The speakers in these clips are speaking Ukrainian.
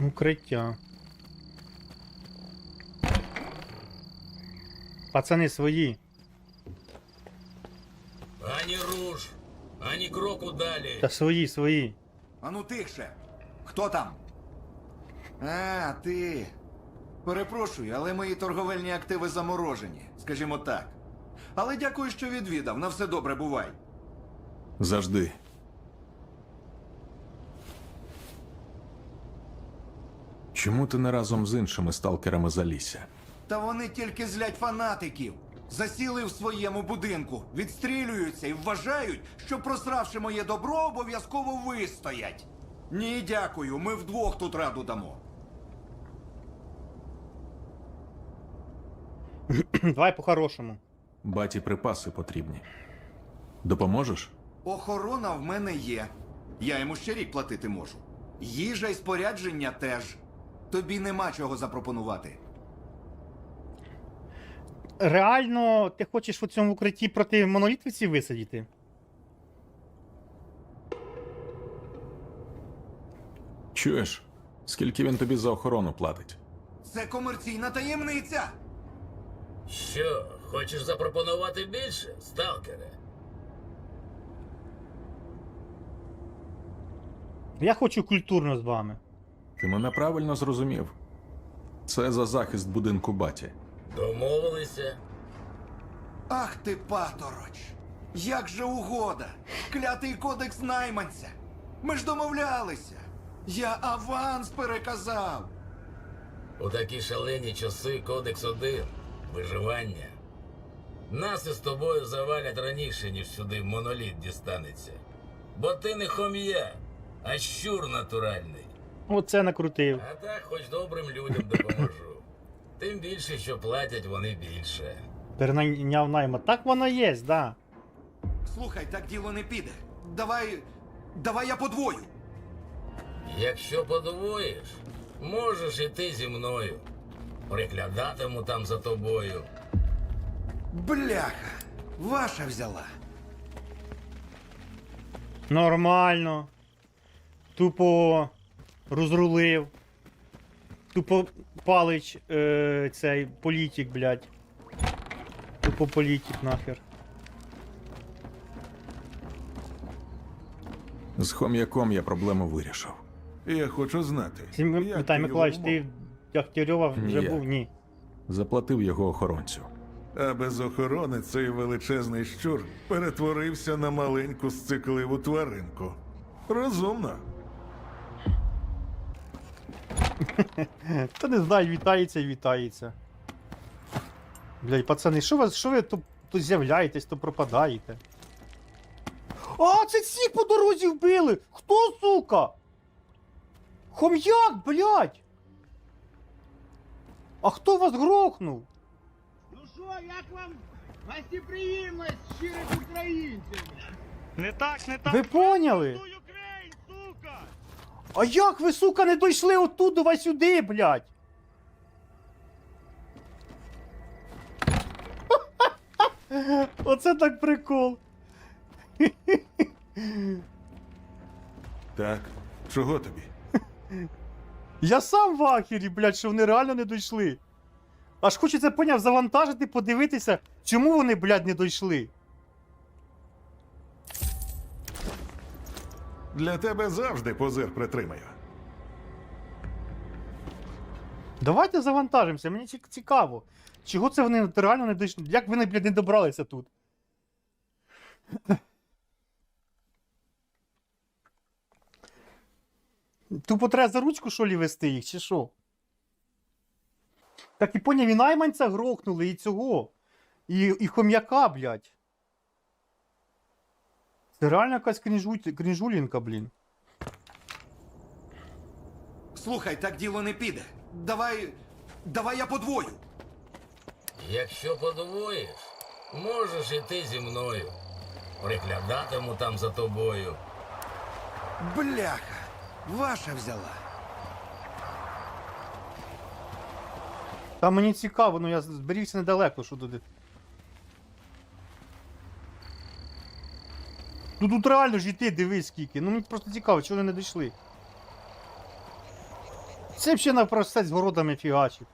Укриття. Пацани свої. Ані руш, ані кроку далі. Та свої, свої. Ану тихше. Хто там? А, ти. Перепрошую, але мої торговельні активи заморожені, скажімо так. Але дякую, що відвідав. На все добре бувай. Завжди. Чому ти не разом з іншими сталкерами залісся? Та вони тільки злять фанатиків. Засіли в своєму будинку, відстрілюються і вважають, що просравши моє добро, обов'язково вистоять. Ні, дякую, ми вдвох тут раду дамо. Давай по-хорошому. Баті припаси потрібні. Допоможеш? Охорона в мене є. Я йому ще рік платити можу. Їжа і спорядження теж. Тобі нема чого запропонувати. Реально, ти хочеш у цьому укритті проти монолітвиців висадіти? Чуєш? Скільки він тобі за охорону платить? Це комерційна таємниця. Що, хочеш запропонувати більше, сталкере? Я хочу культурно з вами. Ти мене правильно зрозумів. Це за захист будинку баті. Домовилися? Ах ти, патороч! Як же угода! Клятий кодекс найманця! Ми ж домовлялися! Я аванс переказав! У такі шалені часи Кодекс 1 виживання. Нас із тобою завалять раніше, ніж сюди моноліт дістанеться. Бо ти не хом'я, а щур натуральний. Оце накрутив. А так хоч добрим людям допоможу. Тим більше, що платять вони більше. Перейняв найма. Так воно є, да. Слухай, так діло не піде. Давай. Давай я подвою. Якщо подвоїш, можеш іти зі мною. Приглядатиму там за тобою. Бляха! Ваша взяла. Нормально. Тупо розрулив. Тупо палич е, цей політик, блядь. Тупо політик нахер. З хом'яком я проблему вирішив. Я хочу знати. Сім- як Віталій ти Миколаївич, його ти Дягтярьова вже Ні. був? Ні. Заплатив його охоронцю. А без охорони цей величезний щур перетворився на маленьку сцикливу тваринку. Розумно. Та не знаю, вітається і вітається. Блядь, пацани, що ви, що ви то, то з'являєтесь, то пропадаєте? А, це всіх по дорозі вбили! Хто, сука? Хом'як, блядь! А хто вас грохнув? Ну що, як вам гостеприємність щирих українців? Не так, не так. Ви поняли? А як ви, сука, не дійшли оттуда сюди, блядь? Оце так прикол. Так, чого тобі? Я сам в ахері, блядь, що вони реально не дійшли. Аж хочеться поняв, завантажити, подивитися, чому вони, блядь, не дійшли. Для тебе завжди позир притримаю. Давайте завантажимося, мені ці- цікаво. Чого це вони реально не дійшли? Як вони, блядь, не добралися тут? Тупо треба за ручку, що лі вести їх, чи що? Так і поняв, і найманця грохнули, і цього. І, і хом'яка, блядь. Це реально якась крінжу- крінжулінка, блін. Слухай, так діло не піде. Давай. Давай я подвою. Якщо подвоїш, можеш іти зі мною. Приглядатиму там за тобою. Бляха! Ваша взяла. Та мені цікаво, ну я зберігся недалеко, що туди. Ну тут реально ж йти, дивись скільки. Ну мені просто цікаво, чого вони не дійшли. Це ще навпростець з городами фігачить.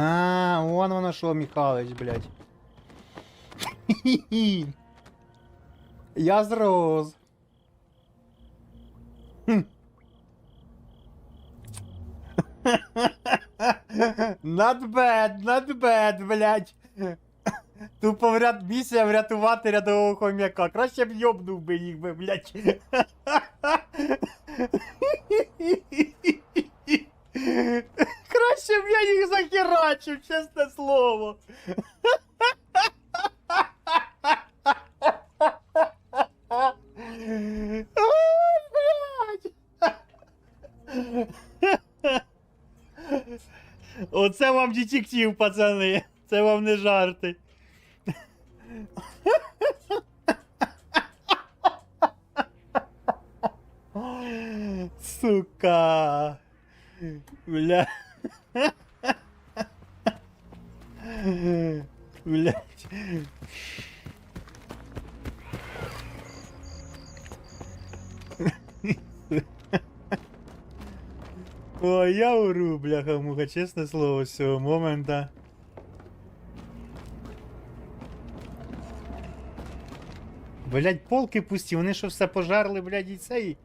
А, вон воно що, Михалыч, блядь. Я зрос. Not bad, not bad, блядь. Тупо вряд місія врятувати рядового хом'яка. Краще б йобнув би їх би, блядь. Б я їх захерачив, чесне слово. Оце вам детектив, пацани. Це вам не жарти. Сука. Бля. Блять. Ой, я уру, бляха муха, чесне слово, з цього момента. Блять, полки пусті, вони що все пожарли, блядь, і цей.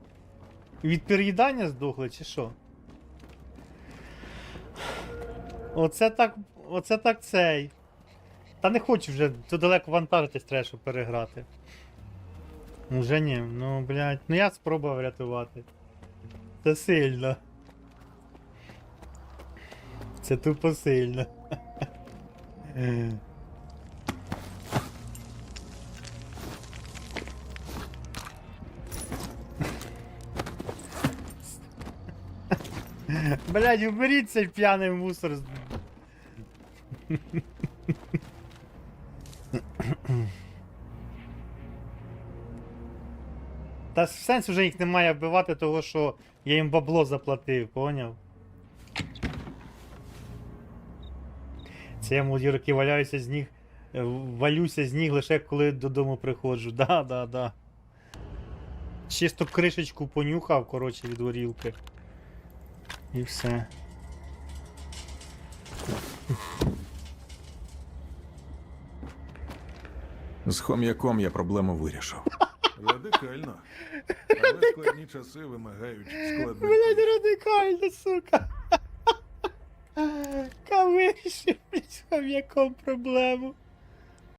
Від переїдання здохли, чи що? Оце так. Оце так цей. Та не хочу вже, то далеко вантажитись треба, щоб переграти. Уже ні, ну блядь, ну я спробував рятувати. Це сильно. Це тупо сильно. Блядь, уберіть цей п'яний мусор. Та сенс вже їх немає вбивати, того що я їм бабло заплатив, поняв? Це я молоді роки валяюся з ніг. е, Валюся з ніг лише коли додому приходжу. Да, да, да. Чисто кришечку понюхав, коротше, від горілки. І все. З хом'яком я проблему вирішив. Радикально. Але складні часи вимагають складних. Блять, радикально, сука. Кавиші, блять, з хом'яком проблему.